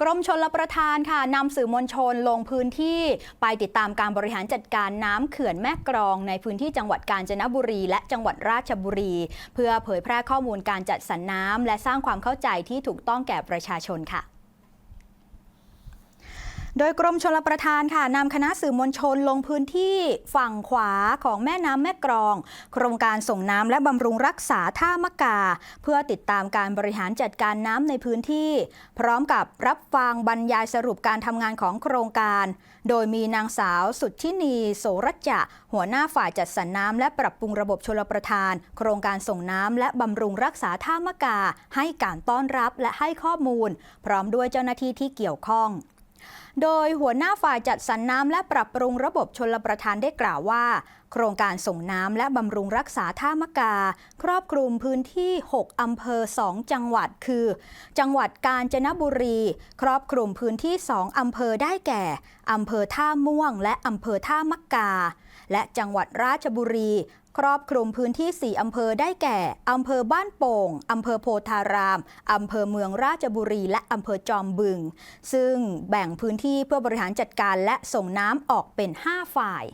กรมชลประทานค่ะนำสื่อมวลชนลงพื้นที่ไปติดตามการบริหารจัดการน้ำเขื่อนแม่กรองในพื้นที่จังหวัดกาญจนบุรี และจังหวัดราชบุรี เพื่อเผยแพร่ข้อมูลการจัดสรรน้ำและสร้างความเข้าใจที่ถูกต้องแก่ประชาชนค่ะ โดยกรมชลประทานค่ะนำคณะสื่อมวลชนลงพื้นที่ฝั่งขวาของแม่น้ำแม่กรอง โครงการส่งน้ำและบำรุงรักษาท่ามะกา เพื่อติดตามการบริหารจัดการน้ำในพื้นที่ พร้อมกับรับฟังบรรยายสรุปการทำงานของโครงการ โดยมีนางสาวสุทธินี โสรัจจะ หัวหน้าฝ่ายจัดสรรน้ำและปรับปรุงระบบชลประทาน โครงการส่งน้ำและบำรุงรักษาท่ามะกา ให้การต้อนรับและให้ข้อมูล พร้อมด้วยเจ้าหน้าที่ที่เกี่ยวข้อง โดยหัวหน้าฝ่ายจัดสรรน้ำและปรับปรุงระบบชลประทานได้กล่าวว่า ครงการส่งน้ำและบำรุงรักษาท่ามะกา ครอบคลุมพื้นที่ 6 อำเภอ 2 จังหวัดคือ จังหวัดกาญจนบุรี ครอบคลุมพื้นที่ 2 อำเภอได้แก่ อำเภอท่าม่วง และอำเภอท่ามะกา และจังหวัดราชบุรี ครอบคลุมพื้นที่ 4 อำเภอได้แก่ อำเภอบ้านโป่ง อำเภอโพธาราม อำเภอเมืองราชบุรี และอำเภอจอมบึง ซึ่งแบ่งพื้นที่เพื่อบริหารจัดการและส่งน้ำออกเป็น 5 ฝ่าย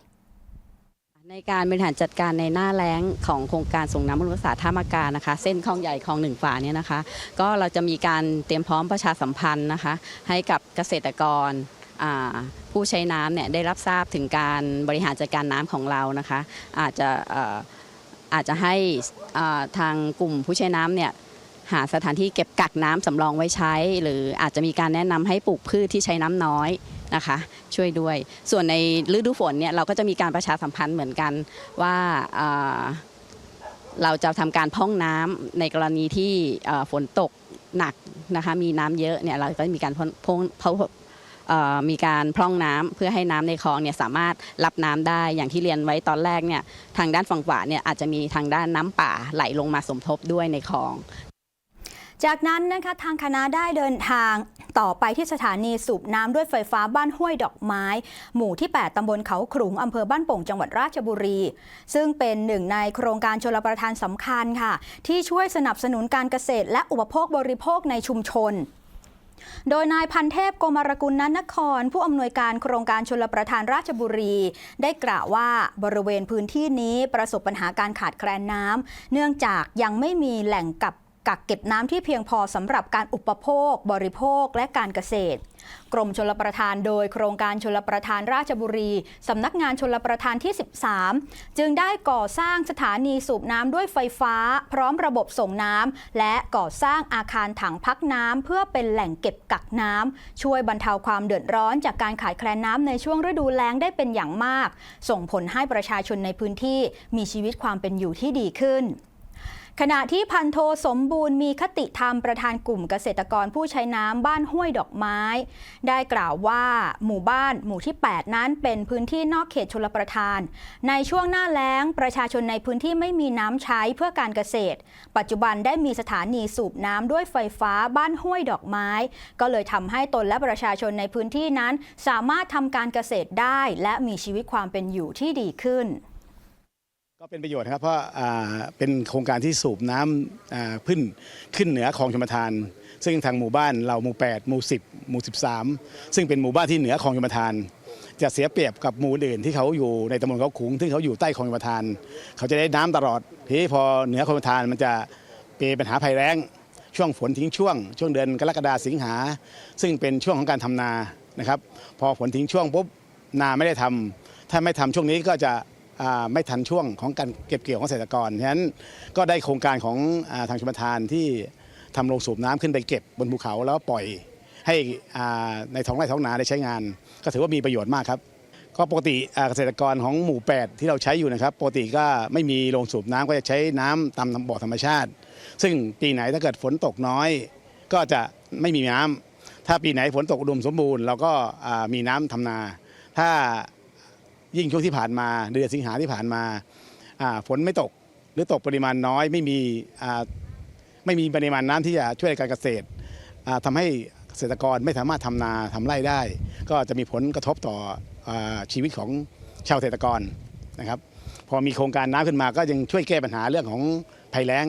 ในการบริหารจัดการในหน้าแล้งของโครงการส่งน้ำบำรุงรักษาท่ามาการนะคะ เส้นคลองใหญ่คลองหนึ่งฝาเนี่ยนะคะ ก็เราจะมีการเตรียมพร้อมประชาสัมพันธ์นะคะ ให้กับเกษตรกรผู้ใช้น้ำเนี่ยได้รับทราบถึงการบริหารจัดการน้ำของเรานะคะ อาจจะอาจจะให้ทางกลุ่มผู้ใช้น้ำเนี่ย หาสถานที่เก็บกักน้ำสำรองไว้ใช้ หรืออาจจะมีการแนะนำให้ปลูกพืชที่ใช้น้ำน้อยนะคะ ช่วยด้วย ส่วนในฤดูฝนเนี่ยเราก็จะมีการประชาสัมพันธ์เหมือนกันว่าเราจะทำการพ่องน้ำในกรณีที่ฝนตกหนักนะคะมีน้ำเยอะเนี่ยเราก็มีการพ่อ่อมีการพร่องน้ำเพื่อให้น้ำในคลองเนี่ยสามารถรับน้ำได้อย่างที่เรียนไว้ตอนแรกเนี่ยทางด้านฝั่งขวาเนี่ยอาจจะมีทางด้านน้ำป่าไหลลงมาสมทบด้วยในคลอง จากนั้นนะคะทางคณะได้เดินทางต่อไปที่สถานีสูบน้ำด้วยไฟฟ้าบ้านห้วยดอกไม้ หมู่ที่ 8ตำบลเขาขลุงอำเภอบ้านโป่งจังหวัดราชบุรี ซึ่งเป็นหนึ่งในโครงการชลประทานสำคัญค่ะ ที่ช่วยสนับสนุนการเกษตร และอุปโภคบริโภคในชุมชนโดยนายพันเทพโกมารกุลนันนคร ผู้อำนวยการโครงการชลประทานราชบุรี ได้กล่าวว่าบริเวณพื้นที่นี้ประสบปัญหาการขาดแคลนน้ำเนื่องจากยังไม่มีแหล่งกับ กักเก็บน้ำที่เพียงพอสำหรับการอุปโภค บริโภคและการเกษตร กรมชลประทานโดยโครงการชลประทานราชบุรีสำนักงานชลประทานที่ 13 จึงได้ก่อสร้างสถานีสูบน้ำด้วยไฟฟ้า พร้อมระบบส่งน้ำและก่อสร้างอาคารถังพักน้ำเพื่อเป็นแหล่งเก็บกักน้ำช่วยบรรเทาความเดือดร้อนจากการขาดแคลนน้ำในช่วงฤดูแล้งได้เป็นอย่างมาก ส่งผลให้ประชาชนในพื้นที่มีชีวิตความเป็นอยู่ที่ดีขึ้น ขณะที่พันโทสมบูรณ์มีคติธรรมประธานกลุ่มเกษตรกรผู้ใช้น้ำบ้านห้วยดอกไม้ ได้กล่าวว่าหมู่บ้านหมู่ที่ 8 นั้นเป็นพื้นที่นอกเขตชลประทาน ในช่วงหน้าแล้งประชาชนในพื้นที่ไม่มีน้ำใช้เพื่อการเกษตร ปัจจุบันได้มีสถานีสูบน้ำด้วยไฟฟ้าบ้านห้วยดอกไม้ ก็เลยทำให้ตนและประชาชนในพื้นที่นั้น สามารถทำการเกษตรได้ และมีชีวิตความเป็นอยู่ที่ดีขึ้น ก็เป็นประโยชน์ครับเพราะเป็นโครงการที่สูบน้ำอ่าขึ้นขึ้นเหนือคลองชมทาน ซึ่งทางหมู่บ้านเราหมู่ 8 หมู่ 10 หมู่ 13 ซึ่งเป็นหมู่บ้านที่เหนือคลองชมทาน จะเสียเปรียบกับหมู่อื่นที่เขาอยู่ในตำบลเขาขุงที่เขาอยู่ใต้คลองชมทาน เขาจะได้น้ำตลอดทีนี้พอเหนือคลองชมทานมันจะเป็นปัญหาภัยแล้งช่วงฝนทิ้งช่วง ช่วงเดือนกรกฎาสิงหา ซึ่งเป็นช่วงของการทำนานะครับ พอฝนทิ้งช่วงปุ๊บนาไม่ได้ทำถ้าไม่ทำช่วงนี้ก็จะ ไม่ทันช่วงของการเก็บเกี่ยวของเกษตรกรฉะนั้นก็ได้โครงการของอทางชมทานที่ทำโรงสูบน้ำขึ้นไปเก็บบนภูเขาแล้วปล่อยให้ในท้องไร่ท้องนาได้ใช้งาน ก็ถือว่ามีประโยชน์มากครับ ก็ปกติเกษตรกรของหมู่ 8 ที่เราใช้อยู่นะครับปกติก็ไม่มีโรงสูบน้ำก็จะใช้น้ำตามบ่อธรรมชาติ ซึ่งปีไหนถ้าเกิดฝนตกน้อย ก็จะไม่มีน้ำถ้าปีไหนฝนตกอุดมสมบูรณ์เราก็มีน้ำทำนา ถ้า ยิ่งช่วงที่ผ่านมาเดือนสิงหาที่ผ่านมาฝนไม่ตก หรือตกปริมาณน้อยไม่มีไม่มีปริมาณน้ำที่จะช่วยการเกษตรอ่าทำให้เกษตรกรไม่สามารถทำนาทำไร่ได้ ก็จะมีผลกระทบต่ออชีวิตของชาวเกษตรกรนะครับ พอมีโครงการน้ำขึ้นมาก็ยังช่วยแก้ปัญหาเรื่องของภัยแล้ง